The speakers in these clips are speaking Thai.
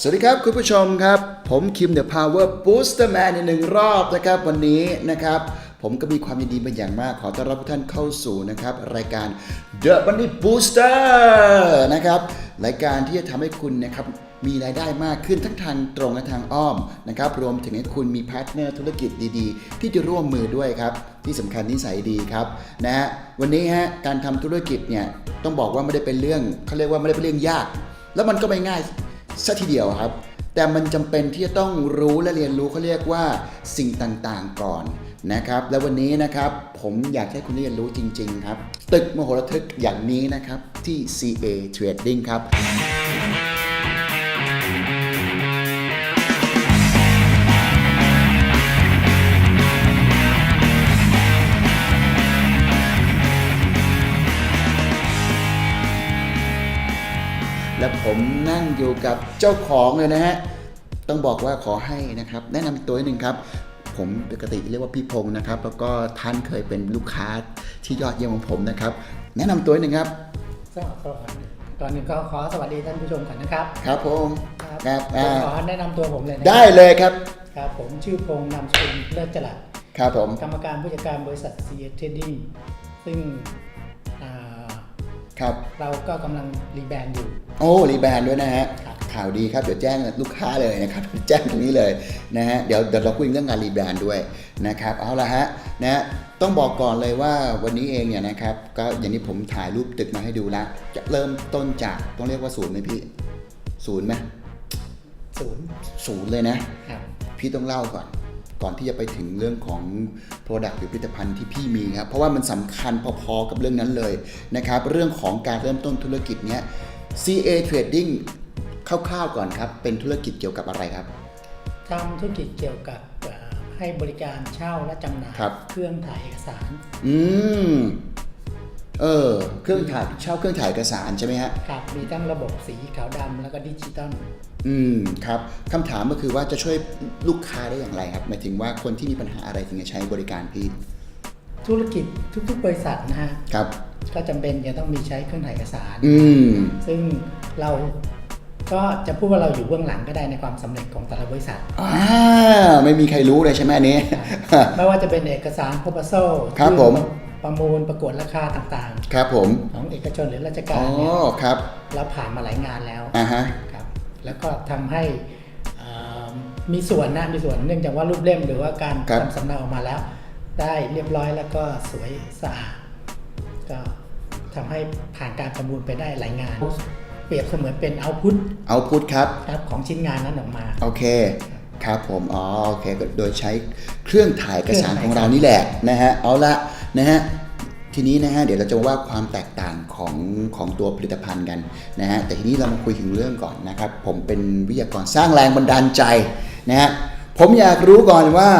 สวัสดีครับคุณผู้ชมครับ ผมคิมเดอะพาวเวอร์บูสเตอร์แมนในหนึ่งรอบนะครับวันนี้นะครับ ผมก็มีความยินดีเป็นอย่างมากขอต้อนรับทุกท่านเข้าสู่นะครับ รายการ The Money Booster นะครับ รายการที่จะทำให้คุณนะครับมีรายได้มากขึ้นทั้งทางตรงและทางอ้อมนะครับรวมถึงให้คุณมีพาร์ทเนอร์ธุรกิจดีๆ ที่จะร่วมมือด้วยครับ ที่สำคัญนิสัยดีครับนะฮะวันนี้ฮะการทำธุรกิจเนี่ยต้องบอกว่าไม่ได้เป็นเรื่องเขาเรียกว่าไม่ได้เป็นเรื่องยาก แล้วมันก็ไม่ง่าย ซะทีเดียวครับ แต่มันจำเป็นที่จะต้องรู้และเรียนรู้เขาเรียกว่าสิ่งต่างๆก่อนนะครับ และวันนี้นะครับผมอยากให้คุณเรียนรู้จริง ๆ ครับ ตึกมโหระทึกอย่างนี้นะครับที่ CA Trading ครับ และผมนั่งอยู่กับเจ้าของเลยนะฮะ ต้องบอกว่าขอให้นะครับ แนะนำตัวนิดนึงครับ ผมปกติเรียกว่าพี่พงศ์นะครับ แล้วก็ท่านเคยเป็นลูกค้าที่ยอดเยี่ยมของผมนะครับ แนะนำตัวนิดนึงครับก็ขอก่อนหนึ่งก็ขอสวัสดีท่านผู้ชมก่อนนะครับ ครับผมครับอ่าผมขอแนะนำตัวผมเลยนะได้เลยครับ ครับผมชื่อพงษ์นามสกุลเลิศจรัสครับผมกรรมการผู้จัดการบริษัท c ีเอ Trading ซึ่งอ่า ครับ เราก็กำลังรีแบรนด์อยู่ โอ้รีแบรนด์ด้วยนะฮะครับข่าวดีครับเดี๋ยวแจ้งลูกค้าเลยนะครับ แจ้งตรงนี้เลยนะฮะเดี๋ยวเดี๋ยวเราคุยเรื่องงานรีแบรนด์ด้วยนะครับเอาละฮะนะต้องบอกก่อนเลยว่าวันนี้เองเนี่ยนะครับก็อย่างที่ผมถ่ายรูปตึกมาให้ดูแล้วจะเริ่มต้นจากต้องเรียกว่าศูนย์ไหมพี่ศูนย์ไหมศูนย์ศูนย์เลยนะครับพี่ต้องเล่าก่อน ก่อนที่จะไปถึงเรื่องของ Product หรือผลิตภัณฑ์ที่พี่มีครับเพราะว่ามันสำคัญพอๆกับเรื่องนั้นเลยนะครับเรื่องของการเริ่มต้นธุรกิจเนี้ย CA Trading คร่าวๆก่อนครับ เป็นธุรกิจเกี่ยวกับอะไรครับทำธุรกิจเกี่ยวกับเอ่อให้บริการเช่าและจำหน่ายครับเครื่องถ่ายเอกสาร อืม เออเครื่องถ่ายเช่าเครื่องถ่ายเอกสารใช่ไหมฮะครับมีทั้งระบบสีขาวดำแล้วก็ดิจิตอลอืมครับคำถามก็คือว่าจะช่วยลูกค้าได้อย่างไรครับหมายถึงว่าคนที่มีปัญหาอะไรถึงจะใช้บริการพี่ธุรกิจทุกๆ บริษัทนะฮะครับก็จำเป็นจะต้องมีใช้เครื่องถ่ายเอกสารอืมซึ่งเราก็จะพูดว่าเราอยู่เบื้องหลังก็ได้ในความสำเร็จของแต่ละบริษัทอ่าไม่มีใครรู้เลยใช่ไหมอันนี้ ไม่ว่าจะเป็นเอกสาร proposal ครับผม ประมูลประกวดราคาต่างครับผม ๆ ของเอกชนหรือราชอ๋กาอรเนี่ยครับ เราผ่านมาหลายงานแล้วอ่าฮะ ครับแล้วก็ทำให้เอ่อมีส่วนนะมีส่วนเนื่องจากว่ารูปเล่มหรือว่าการครับ ทำสำเนาออกมาแล้ว ได้เรียบร้อยแล้วก็สวยสะอาดก็ทำให้ผ่านการประมูลไปได้หลายงาน เปรียบเสมือนเป็นเอาพุทเอาพุทครับ ครับของชิ้นงานนั้นออกมา โอเค ครับผม อ๋อ โอเค โดยใช้เครื่องถ่ายเอกสารเครื่ขององถ่ายเรานี่แหละนะฮะ เอาละ นะฮะทีนี้นะฮะเดี๋ยวเราจะว่าความแตกต่างของของตัวผลิตภัณฑ์กันนะฮะแต่ทีนี้เรามาคุยถึงเรื่องก่อนนะครับ ผมเป็นวิทยากรสร้างแรงบันดาลใจนะฮะผมอยากรู้ก่อนว่า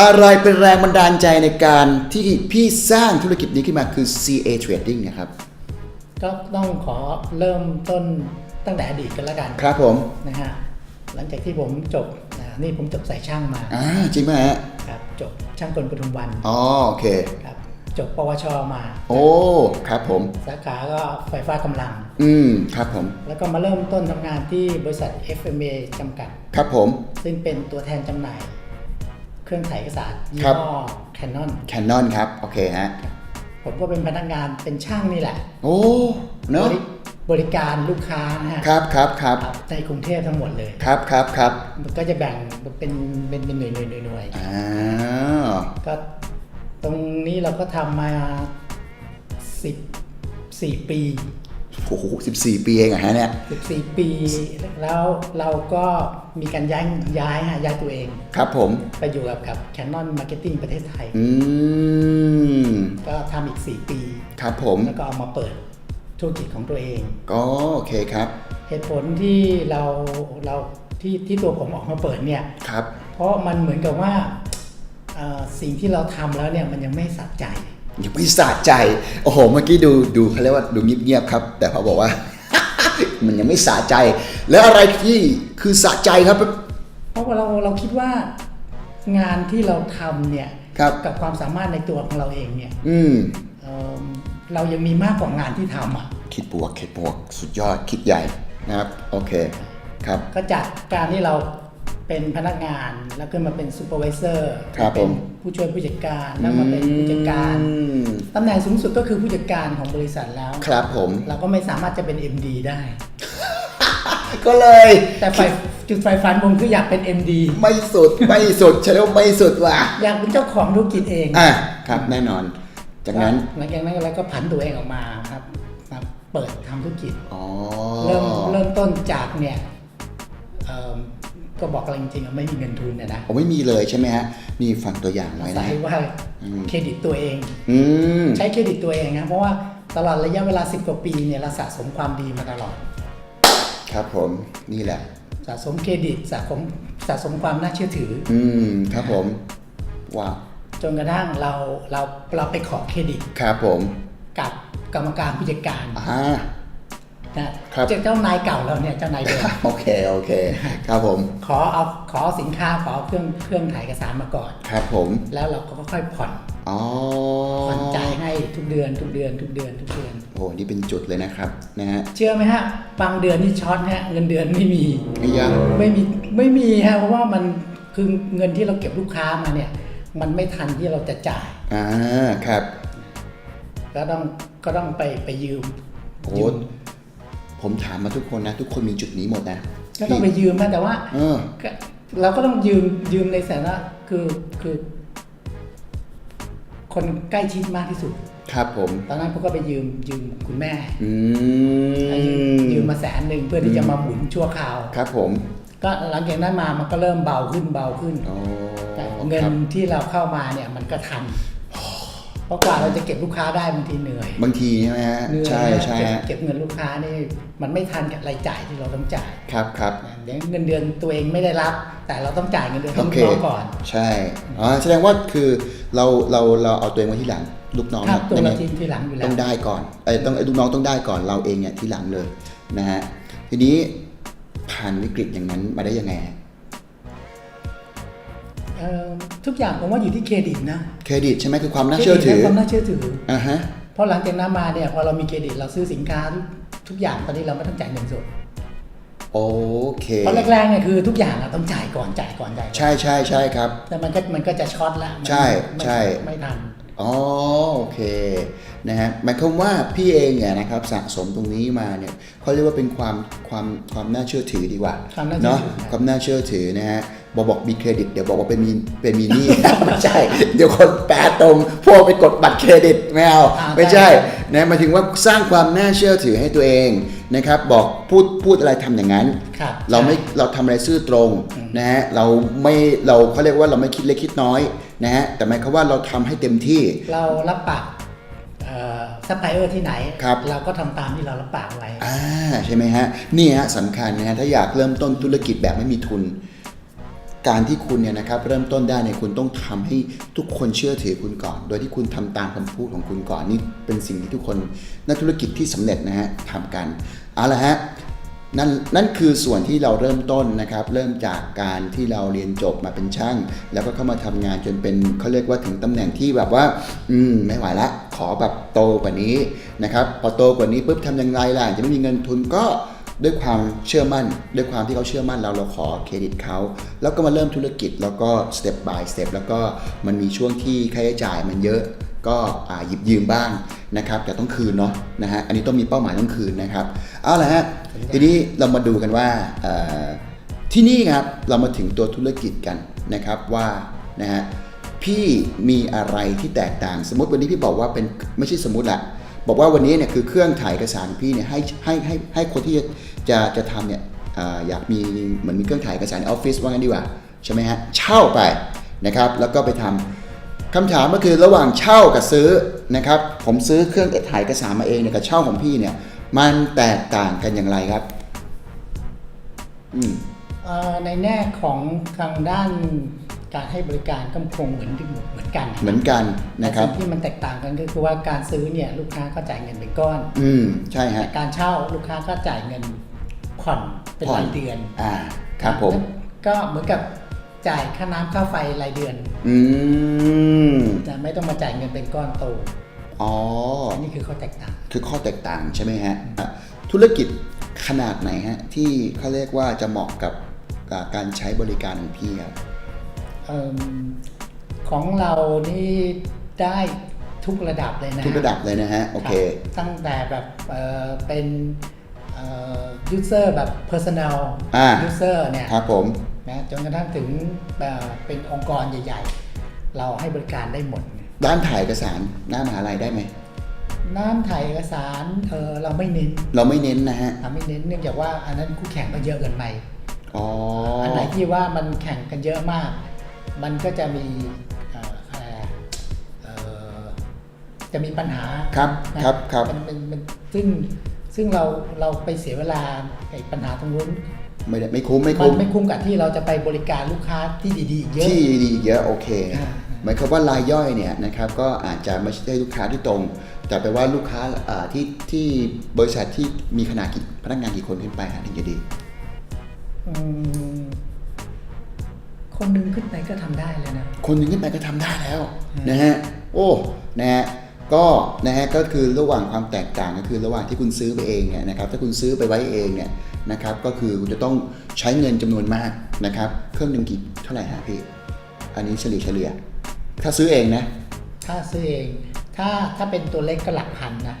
อะไรเป็นแรงบันดาลใจในการที่พี่สร้างธุรกิจนี้ขึ้นมาคือ CA Trading เนะครับก็ต้องขอเริ่มต้นตั้งแต่อดีตกันแล้วกันครับผมนะฮะหลังจากที่ผมจบ นะนี่ผมจบสายช่างมาอ่าจริงไหมฮะครับจบช่างกลปทุมวันอ๋อโอเคครับจบปวชมา โอ้ครับผม สาขาก็ไฟฟ้ากำลัง อืมครับผม แล้วก็มาเริ่มต้นทำงานที่บริษัท FMA จำกัด ครับผม ซึ่งเป็นตัวแทนจำหน่าย เครื่องถ่ายเอกสารยี่ครับห้อ Canon Canon ครับ โอเคฮะ ผมก็เป็นพนักงานเป็นช่างนี่แหละ โอ้ เนอะ บริบริการลูกค้านะฮะครับครับครับครับในกรุงเทพทั้งหมดเลยครับครับครับมันก็จะแบ่งเป็นเป็นเป็นหน่วยหน่วยหน่วยหน่วยอ่าก็ตรงนี้เราก็ทำมาสิบสี่ปีโอ้โหสิบสี่ปีเองอะฮะเนี่ยสิบสี่ปี แล้วเราก็มีการย้ายย้ายฮะย้ายตัวเอง ครับผม ไปอยู่กับกับ Canon Marketing ประเทศไทย อืม ก็ทำอีก4ปี ครับผม แล้วก็เอามาเปิด ธุรกิจของตัวเองก็โอเคครับ เหตุผลที่เราเราที่ที่ตัวผมออกมาเปิดเนี่ยครับ เพราะมันเหมือนกับว่าเอ่อสิ่งที่เราทำแล้วเนี่ยมันยังไม่สะใจยังไม่สะใจโอ้โหเมื่อกี้ดูดูเขาเรียกว่าดูเงียบๆครับ แต่พอบอกว่า มันยังไม่สะใจ แล้วอะไรที่คือสะใจครับ เพราะว่าเราเราคิดว่างานที่เราทำเนี่ยครับกับความสามารถในตัวของเราเองเนี่ย อืม เอิ่มเรายังมีมากกว่างานที่ทำอะคิดบวกคิดบวก สุดยอดคิดใหญ่นะครับ โอเคครับ ก็จากการที่เราเป็นพนักงานแล้วขึ้นมาเป็นซูเปอร์วิเซอร์ครับเป็นผมผู้ช่วยผู้จัดการแล้วมาเป็นผู้จัดการอืมตำแหน่งสูงสุดก็คือผู้จัดการของบริษัทแล้ว ครับผม เราก็ไม่สามารถจะเป็น MD ได้ ก็เลยแต่ไฟจุดไฟฟันผมคืออยากเป็น MD ไม่สุดไม่สุดใช่แล้วาไม่สุดว่ะ อยากเป็นเจ้าของธุรกิจเอง อะครับแน่นอน จากนั้นหลังจากนั้นเราก็ผันตัวเองออกมาครับมาเปิดทำธุรกิจอ๋อเริ่มเริ่มต้นจากเนี่ยเอิ่มก็บอกอะไรจริงๆอะไม่มีเงินทุนเนยนะผมไม่มีเลยใช่ไหมฮะนี่ฟังตัวอย่างไว้อาศันะยว่าอืมเครดิตตัวเองอืมใช้เครดิตตัวเองนะเพราะว่าตลอดระยะเวลา 10 กว่าปีเนี่ยเราสะสมความดีมาตลอด ครับผมนี่แหละ สะสมเครดิตสะสมสะสมความน่าเชื่อถือ อืมครับผมว้าว จนกระทั่งเราเราเราไปขอเครดิตครับผม กับกรรมการผู้จัดการอ่านะครับจากเจ้านายเก่าเราเนี่ยเจ้านายเดิมโอเคโอเคครับผม ขอเอาขอสินค้าขอเครื่องเครื่องถ่ายเอกสารมาก่อนครับผม แล้วเราก็ค่อยๆผ่อนอ๋อผ่อนจ่ายให้ทุกเดือนทุกเดือนทุกเดือนทุกเดือนโอ้โหนี่เป็นจุดเลยนะครับนะฮะเชื่อไหมฮะบางเดือนนี่ช็อตฮะเงินเดือนไม่มีไม่ยังไม่มีไม่มีฮะเพราะว่ามันคือเงินที่เราเก็บลูกค้ามาเนี่ย มันไม่ทันที่เราจะจ่ายอ่าครับ ก็ต้องก็ต้องไปไปยืมโอ้ยืมผมถามมาทุกคนนะ ทุกคนมีจุดนี้หมดนะก็ต้องไปยืมนะแต่ว่าเออก็เราก็ต้องยืมยืมในฐานะคือคือ คนใกล้ชิดมากที่สุด ครับผม ตอนนั้นผมก็ไปยืมยืมคุณแม่ อืยืมมยืมมาแสนหนึ่งเพื่อที่จะมาหมุนชั่วคราว ครับผม ก็หลังจากนั้นมามันก็เริ่มเบาขึ้นเบาขึ้น อ๋อเงิคนรับที่เราเข้ามาเนี่ยมันก็ทันเพราะกว่าเราจะเก็บลูกค้าได้บางทีเหนื่อย บางทีใช่ไหมฮะเหนื่อยใช่นะใช่เก็บฮะเก็บเงินลูกค้านี่มันไม่ทันกับรายจ่ายที่เราต้องจ่ายครับครับเดี๋ยวเงินเดือนตัวเองไม่ได้รับ แต่เราต้องจ่ายเงินเดือนให้โอลูกเคน้องก่อน ใช่อ๋อแสดงว่าคือเราเราเราเอาตัวเองไว้ที่หลังลูกน้องครับตัวยังไงเราทีมทีหลังอยู่แล้ต้วองได้ก่อนเอ้ยต้องไอ้ลูกน้องต้องได้ก่อนเราเองเนี่ยที่หลังเลยนะฮะทีนี้ผ่านวิกฤตอย่างนั้นมาได้ยังไงฮะเอ่อ ทุกอย่างผมว่าอยู่ที่เครดิตนะเครดิตใช่ไหมคือความน่าเชื่อถือครดิตและความน่าเชื่อถืออ่าฮะเพราะหลังจากนั้นมาเนี่ยพอเรามีเครดิตเราซื้อสินค้าทุกทุกอย่างตอนนี้เราไม่ต้องจ่ายเงินสดโอเคเพราะแรกๆเนี่ยคือทุกอย่างเราต้องจ่ายก่อนจ่ายก่อนจ่ายก่อนใช่ใช่ใช่ครับ แต่มันก็มันก็จะช็อตละมันใช่ไม่ใช่ไม่ทันอ๋อ โอเคนะฮะหมายความว่าพี่เองเนี่ยนะครับสะสมตรงนี้มาเนี่ยเขาเรียกว่าเป็นความความความน่าเชื่อถือดีกว่าความน่าเชื่อเนาะถือความน่าเชื่อถือนะฮะบอกบอกมีเครดิตเดี๋ยวบอกว่าเป็นมีเป็นมีหนี้ไม่ใช่ เดี๋ยวคนแปลตรงพวกไปกดบัตรเครดิตไม่เอาอ่าไม่ใช่ใช่นะหมายถึงว่าสร้างความน่าเชื่อถือให้ตัวเองนะครับ บอกพูดพูดอะไรทำอย่างนั้นครับเราไม่เราทำอะไรซื่อตรงนะฮะเราไม่เราเขาเรียกว่าเราไม่คิดเล็กคิดน้อย นะฮะแต่หมายความว่าเราทำให้เต็มที่ เรารับปากซัพพลายเออร์ที่ไหนครับเราก็ทำตามที่เรารับปากไว้อ่าใช่ไหมฮะนี่ฮะสำคัญนะฮะถ้าอยากเริ่มต้นธุรกิจแบบไม่มีทุน การที่คุณเนี่ยนะครับเริ่มต้นได้เนี่ยคุณต้องทำให้ทุกคนเชื่อถือคุณก่อน โดยที่คุณทำตามคำพูดของคุณก่อนนี่เป็นสิ่งที่ทุกคนนักธุรกิจที่สำเร็จนะฮะทำกันเอาละฮะ นั่นนั่นคือส่วนที่เราเริ่มต้นนะครับ เริ่มจากการที่เราเรียนจบมาเป็นช่าง แล้วก็เข้ามาทำงานจนเป็นเขาเรียกว่าถึงตำแหน่งที่แบบว่า อืมไม่ไหวละขอแบบโตกว่านี้นะครับพอโตกว่านี้ปุ๊บทำยังไงล่ะจะไม่มีเงินทุนก็ด้วยความเชื่อมั่น ด้วยความที่เขาเชื่อมั่นเราเราขอเครดิตเขาแล้วก็มาเริ่มธุรกิจแล้วก็ step by step แล้วก็มันมีช่วงที่ค่าใช้จ่ายมันเยอะก็หยิบยืมบ้างนะครับแต่ต้องคืนเนาะนะฮะอันนี้ต้องมีเป้าหมายต้องคืนนะครับเอาละฮะ ทีนี้เรามาดูกันว่าที่นี่ครับเรามาถึงตัวธุรกิจกันนะครับว่านะฮะพี่มีอะไรที่แตกต่าง สมมติวันนี้พี่บอกว่าเป็นไม่ใช่สมมติละบอกว่าวันนี้เนี่ยคือเครื่องถ่ายเอกสารพี่เนี่ยให้ให้ให้ให้คนที่จะจะจะทำเนี่ยออยากมีเหมือนมีเครื่องถ่ายเอกสารในออฟฟิศว่างั้นดีกว่าใช่ไหมฮะเช่าไปนะครับแล้วก็ไปทำคำถามก็คือระหว่างเช่ากับซื้อนะครับผมซื้อเครื่องถ่ายเอกสารมาเองเนี่ยกับเช่าของพี่เนี่ย มันแตกต่างกันอย่างไรครับ อืมเอ่อในแง่ของทางด้านการให้บริการก็คงเหมือนที่เหมือนกันเหมือนกันนะครับแต่สิ่งที่มันแตกต่างกันก็คือว่าการซื้อเนี่ยลูกค้าก็จ่ายเงินเป็นก้อน อืมใช่ฮะแต่การเช่าลูกค้าก็จ่ายเงินผ่อนเป็นผ่อนรายเดือน อ่าครับผมก็เหมือนกับจ่ายค่าน้ำค่าไฟรายเดือน อืมแต่ไม่ต้องมาจ่ายเงินเป็นก้อนโต อ๋ออันนี้คือข้อแตกต่าง คือข้อแตกต่างใช่ไหมฮะอะธุรกิจขนาดไหนฮะ ที่เขาเรียกว่าจะเหมาะกับอ่าการใช้บริการของพี่ครับเอิ่มของเรานี่ได้ทุกระดับเลยนะทุกระดับเลยนะฮะ โอเครับตั้งแต่แบบเอ่อเป็นยูเซอร์แบบ personal อ่า user เนี่ยครับผมนะจนกระทั่งถึงเอ่อเป็นองค์กรใหญ่ ๆ เราให้บริการได้หมด ด้านถ่ายเอกสารหน้ามหาลัยได้ไหมน้ำถ่ายเอกสารเออเราไม่เน้นเราไม่เน้นนะฮะเราไม่เน้นเนื่องจากว่าอันนั้นคู่แข่งก็เยอะเกินไปอ๋ออันไหนที่ว่ามันแข่งกันเยอะมาก มันก็จะมีเอ่ออะไรอะเอ่อจะมีปัญหาครับนะครับครับมันมันมันซึ่งซึ่งเราเราไปเสียเวลาไอ้ปัญหาตรงนู้นไม่ได้ไม่คุ้มไม่มัคุ้นมไม่คุ้มกับที่เราจะไปบริการลูกค้าที่ดีๆอีกเยอะที่ดีเยอะโอเคอ่า หมายความว่ารายย่อยเนี่ยนะครับก็อาจจะไม่ใช่ลูกค้าที่ตรง แต่แปลว่าลูกค้าอ่าที่ที่บริษัทที่มีขนาดกี่พนักงานกี่คนขึ้นไปฮะถึงจะดีอืมคนหนึงขึ้นไปก็ทำได้เลยนะ คนหนึ่งขึ้นไปก็ทำได้แล้วอืมนะฮะโอ้นะฮะก็นะฮะก็คือระหว่างความแตกต่างก็คือระหว่างที่คุณซื้อไปเองเนี่ยนะครับถ้าคุณซื้อไปไว้เองเนี่ยนะครับก็คือคุณจะต้องใช้เงินจำนวนมากนะครับเครื่องหนึ่งกี่เท่าไหร่ฮะพี่อันนี้เฉลี่ยเฉลี่ย ถ้าซื้อเองนะ ถ้าซื้อเอง ถ้าถ้าเป็นตัวเล็กก็หลักพันนะ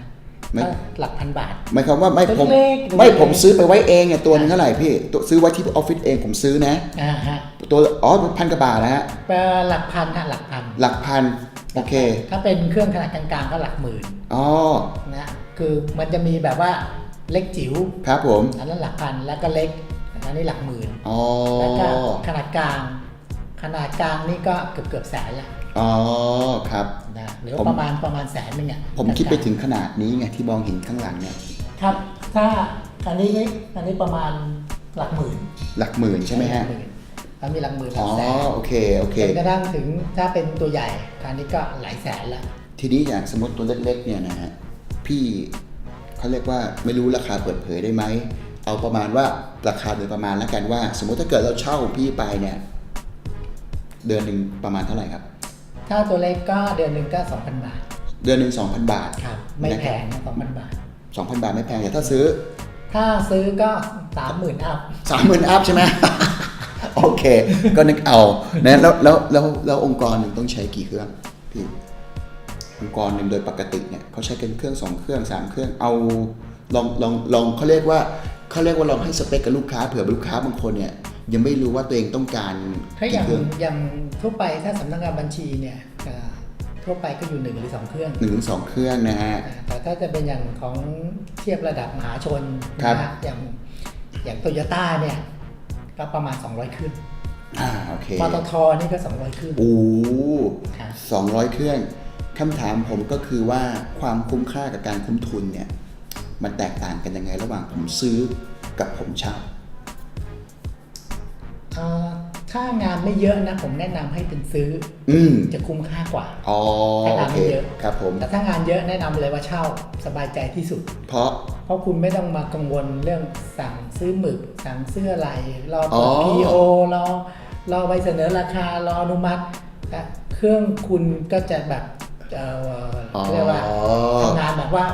ไม่ถ้าหลักพันบาท หมายความว่าไม่ผมเล็กๆไม่ผมซื้อไปไว้เองเนี่ยตัวนึงเท่าไหร่พี่ตัวซื้อไว้ที่ออฟฟิศเองผมซื้อนะ อ่าฮะตัวอ๋อพันกว่าบาทนะฮะแปลหลักพันฮะหลักพัน หลักพันโอเคถ้าเป็นเครื่องขนาดกลางๆก็หลักหมื่นอ๋อนะคือมันจะมีแบบว่าเล็กจิ๋วครับผมอันนั้นหลักพันแล้วก็เล็กอันนี้หลักหมื่นอ๋อแล้วก็ขนาดกลาง ขนาดกลางนี่ก็เกือบเกือบๆแสนละ อ๋อครับนะหรือผมประมาณประมาณแสนหนึงอะผมคิดไปถึงขนาดนี้ไงที่มองเห็นข้างหลังเนี่ยครับ ถ้าอันนี้อันนี้ประมาณหลักหมื่น หลักหมื่นใช่ไหมฮะลักมื่นแล้วมีหลักหมื่นหลัอ๋กอแสนโอเคโอเคจนกระทั่งถึงถ้าเป็นตัวใหญ่คราวนี้ก็หลายแสนละทีนี้อย่างสมมติตัวเล็กๆเนี่ยนะฮะพี่เขาเรียกว่าไม่รู้ราคาเปิดเผยได้ไหมเอาประมาณว่าราคาโดยประมาณแล้วกันว่า สมมติถ้าเกิดเราเช่าพี่ไปเนี่ย เดือนหนึ่งประมาณเท่าไหร่ครับ ถ้าตัวเล็กก็เดือนหนึ่งก็ 2,000 บาท เดือนหนึ่งสองพันบาท ครับ ไม่แพงนะ2,000 บาทสองพันบาทไม่แพงแต่ถ้าซื้อ ถ้าซื้อก็ 30,000 อัพสามหมื่นอัพใช่ไหมโอเค ก็นึกเอานะแล้วแล้วแล้วแล้วองค์กรหนึ่งต้องใช้กี่เครื่องพี่องค์กรหนึ่งโดยปกติเนี่ยเขาใช้กันเครื่องสองเครื่องสามเครื่องเอาลองลองลองเขาเรียกว่าเขาเรียกว่าลองให้สเปคกับลูกค้าเผื่อลูกค้าบางคนเนี่ย ยังไม่รู้ว่าตัวเองต้องการถ้าอกี่ย่างเครื่องอย่างทั่วไปถ้าสำนักงานบัญชีเนี่ยเอ่อทั่วไปก็อยู่หนึ่งหรือสองเครื่องหนึ่งถึงสองเครื่องนะฮะแต่ถ้าจะเป็นอย่างของเทียบระดับมหาชนครับนะฮะอย่างอย่างโตโยต้าเนี่ยก็ประมาณ 200 เครื่องอ่าโอเคปตทนี่ก็ 200 เครื่องโอ้ครับสองร้อยเครื่องคำถามผมก็คือว่าความคุ้มค่ากับการคุ้มทุนเนี่ย มันแตกต่างกันยังไงระหว่างผมซื้อกับผมเช่าเอ่อ ถ้างานไม่เยอะนะผมแนะนำให้เป็นซื้อ อืมจะคุ้มค่ากว่าอ๋อถ้าโองานเคไม่เยอะครับผมแต่ถ้างานเยอะแนะนำเลยว่าเช่าสบายใจที่สุด เพราะ เพราะคุณไม่ต้องมากังวลเรื่องสั่งซื้อหมึก สั่งซื้ออะไรรออ๋เปิอด PO รอรอใบเสนอราคารออนุมัตินะเครื่องคุณก็จะแบบเอ่อเรียกว่าทำงานแบบว่า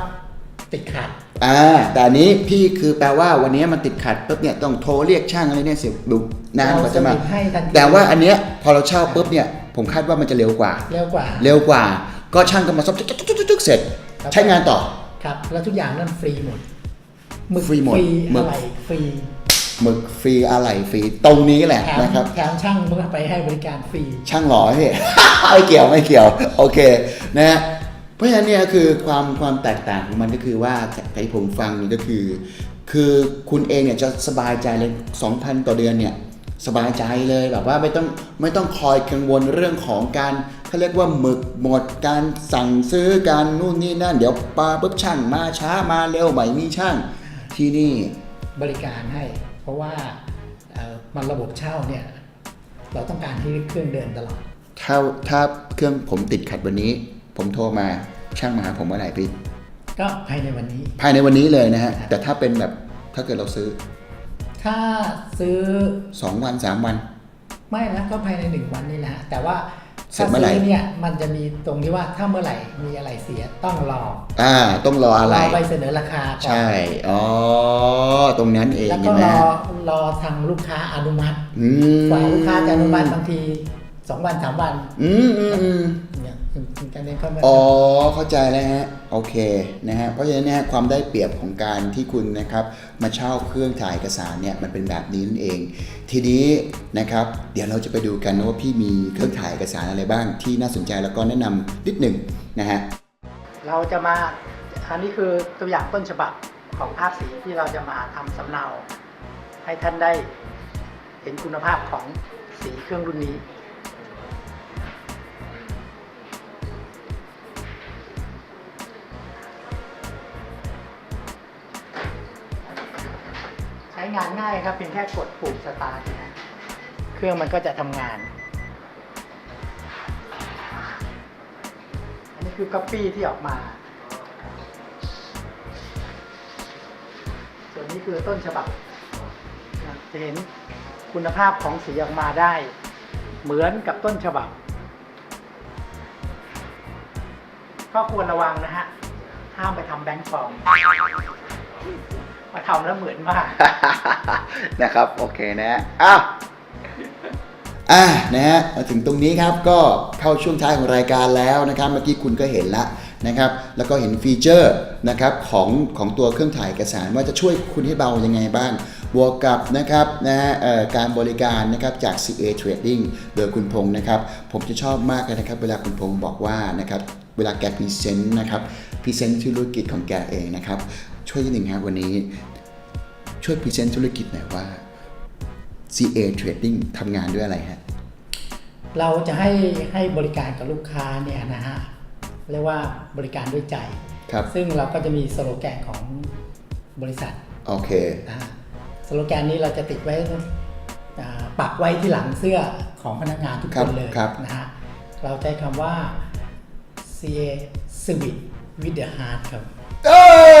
ติดขัด อ่าแต่อันนี้พี่คือแปลว่าวันนี้มันติดขัดปุ๊บเนี่ยต้องโทรเรียกช่างอะไรเนี่ยเสียดูนานกว่าจะมา เราสรุปให้ทันทีแต่ว่าอันเนี้ยพอเราเช่าปุ๊บเนี่ยผมคาดว่ามันจะเร็วกว่า เร็วกว่า เร็วกว่า ก็ช่างก็มาซ่อมจุ๊กจุ๊กจุ๊กจุ๊กเสร็จ ครับ ใช้งานต่อ ครับ แล้วทุกอย่างนั่นฟรีหมดหมึกฟรีหมดฟรีหมึก อะไรฟรีหมึกฟรีอะไรฟรีตรงนี้แหละแถมนะครับ แถมช่างมึงไปให้บริการฟรี ช่างหล่อพี่ ไม่เกี่ยวไม่เกี่ยว โอเคนะฮะเพ ราะฉะนั้นเนี่ยคือความความแตกต่างของมันก็คือว่าจากที่ผมฟังนี่ก็คือ คือคุณเองเนี่ยจะสบายใจเลย2,000 ต่อเดือนเนี่ยสบายใจเลยแบบว่าไม่ต้องไม่ต้องคอยกังวลเรื่องของการเขาเรียกว่าหมึกหมดการสั่งซื้อการนู่นนี่นั่น เดี๋ยวปาปุ๊บช่างมาช้ามาเร็วใหม่มีช่าง ที่นี่บริการให้ เพราะว่ามันระบบเช่าเนี่ยเราต้องการให้เครื่องเดินตลอดถ้าถ้าเครื่องผมติดขัดวันนี้ ผมโทรมา ช่างมาหาผมเมื่อไหร่พี่ก็ภายในวันนี้ ภายในวันนี้เลยนะฮะ แต่ถ้าเป็นแบบถ้าเกิดเราซื้อ ถ้าซื้อ 2 วัน 3 วัน ไม่นะก็ภายในหนึ่งวันนี่แหละฮะแต่ว่าเสร็จเมื่อไหร่ถ้าซื้เนี่ยมันจะมีตรงที่ว่าถ้าเมื่อไหร่มีอะไรเสียต้องรออ่า ต้องรออะไร รอใบเสนอราคาก่อนใช่ อ๋อ ตรงนั้นเองแล้วใช่ก็ไหมรอรอทางลูกค้าอนุมัติอืมกว่าลูกค้าจะอนุมัติบางทีสองวันสามวันอืมอืมอืม เนี่ย ถึงจะได้เข้ามาอ๋อเข้าใจแล้วฮะโอเคนะฮะเพราะฉะนั้นเนยความได้เปรียบของการที่คุณนะครับมาเช่าเครื่องถ่ายเอกสารเนี่ยมันเป็นแบบนี้นั่นเอง ทีนี้นะครับเดี๋ยวเราจะไปดูกันนะว่าพี่มีเครื่องถ่ายเอกสารอะไรบ้างที่น่าสนใจแล้วก็แนะนำนิดหนึ่งนะฮะเราจะมาอันนี้คือตัวอย่างต้นฉบับของภาพสีที่เราจะมาทำสำเนา ให้ท่านได้เห็นคุณภาพของสีเครื่องรุ่นนี้ งานง่ายครับเพียงแค่กดปุ่มสตาร์ทนะเครื่องมันก็จะทำงาน อันนี้คือก๊อปปี้ที่ออกมา ส่วนนี้คือต้นฉบับจะเห็นคุณภาพของสีออกมาได้ เหมือนกับต้นฉบับ ก็ควรระวังนะฮะ ห้ามไปทำแบงค์ฟอม มาทำแล้วเหมือนมาก นะครับ โอเคนะฮะอ้าวอะนะฮะมาถึงตรงนี้ครับก็เข้าช่วงท้ายของรายการแล้วนะครับ เมื่อกี้คุณก็เห็นละนะครับ แล้วก็เห็นฟีเจอร์นะครับของของตัวเครื่องถ่ายเอกสารว่าจะช่วยคุณให้เบายังไงบ้าง บวกกับนะครับนะฮะการบริการนะครับจาก CA Trading โดยคุณพงศ์นะครับ ผมจะชอบมากเลยนะครับ เวลาคุณพงศ์บอกว่านะครับเวลาแกพรีเซนต์นะครับพรีเซนต์ธุรกิจของแกเองนะครับ ช่วยนิดหนึ่งครับวันนี้ ช่วยพรีเซนต์ธุรกิจหน่อยว่า CA Trading ทำงานด้วยอะไรฮะเราจะให้ให้บริการกับลูกค้าเนี่ยนะฮะเรียกว่าบริการด้วยใจครับซึ่งเราก็จะมีสโลแกนของบริษัทโอเคนะฮะสโลแกนนี้เราจะติดไว้อ่าปักไว้ที่หลังเสื้อของพนักงานทุกครัคบนเลยครับ นะฮะเราใช้คำว่า CA Civic with the heart ครับ เออ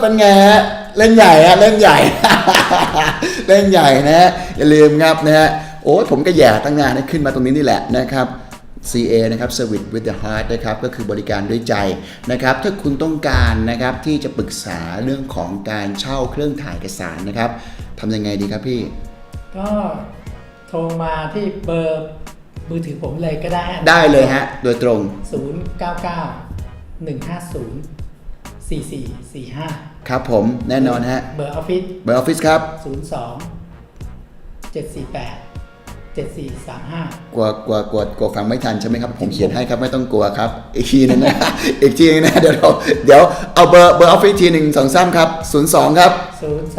เป็นไงฮะเล่นใหญ่ฮะเล่นใหญ่ เล่นใหญ่นะฮะอย่าลืมครับนะฮะโอ้ยผมก็แย่ตั้งนานให้ขึ้นมาตรงนี้นี่แหละนะครับ CA นะครับ Service with the Heart นะครับก็คือบริการด้วยใจนะครับถ้าคุณต้องการนะครับที่จะปรึกษาเรื่องของการเช่าเครื่องถ่ายเอกสารนะครับทำยังไงดีครับพี่ ก็โทรมาที่เบอร์มือถือผมเลยก็ได้ฮะได้เลยฮะ โดยตรง 099 150 4445 ครับผมแน่นอนฮะเบอร์ออฟฟิศเบอร์ออฟฟิศครับ 02 748 7435 กลัวกลัวกลัวกลัวฟังไม่ทันใช่ไหมครับ ผมเขียนให้ครับไม่ต้องกลัวครับ อีกทีหนึงนะ อีกทีหนึงนะเดี๋ยวเราเดี๋ยวเอาเบอร์เบอร์ออฟฟิศทีหนึ่งสองสามครับศูนย์สองครับ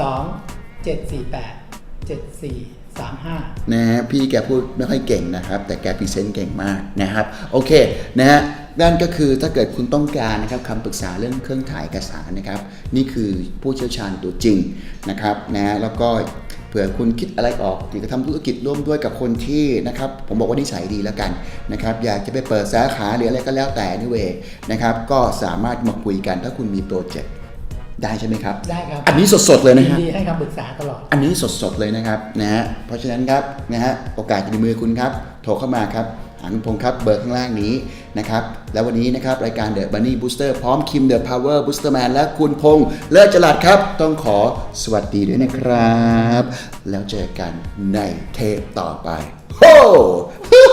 02 748 7435นะฮะพี่แกพูดไม่ค่อยเก่งนะครับ แต่แกพรีเซนต์เก่งมากนะครับ โอเคนะฮะ นั่นก็คือถ้าเกิดคุณต้องการนะครับคำปรึกษาเรื่องเครื่องถ่ายเอกสารนะครับ นี่คือผู้เชี่ยวชาญตัวจริงนะครับนะฮะแล้วก็เผื่อคุณคิดอะไรออกอยากจะทำธุรกิจร่วมด้วยกับคนที่นะครับ ผมบอกว่านิสัยดีแล้วกันนะครับ อยากจะไปเปิดสาขาหรืออะไรก็แล้วแต่นี่เวนะครับ ก็สามารถมาคุยกันถ้าคุณมีโปรเจกต์ได้ใช่ไหมครับ ได้ครับอันนี้สดๆเลยนะยิฮะนดีให้คำปรึกษาตลอด อันนี้สดๆเลยนะครับนะฮะเพราะฉะนั้นครับนะฮะโอกาสอยู่ในมือคุณครับ โทรเข้ามาครับ ถังพงคับเบอร์ข้างล่างนี้นะครับแล้ววันนี้นะครับรายการ The Bunny Booster พร้อมคิม The Power Booster Man และคุณพงษ์เลิศจลัดครับ ต้องขอสวัสดีด้วยนะครับ แล้วเจอกันในเทปต่อไปโฮ้ฮู้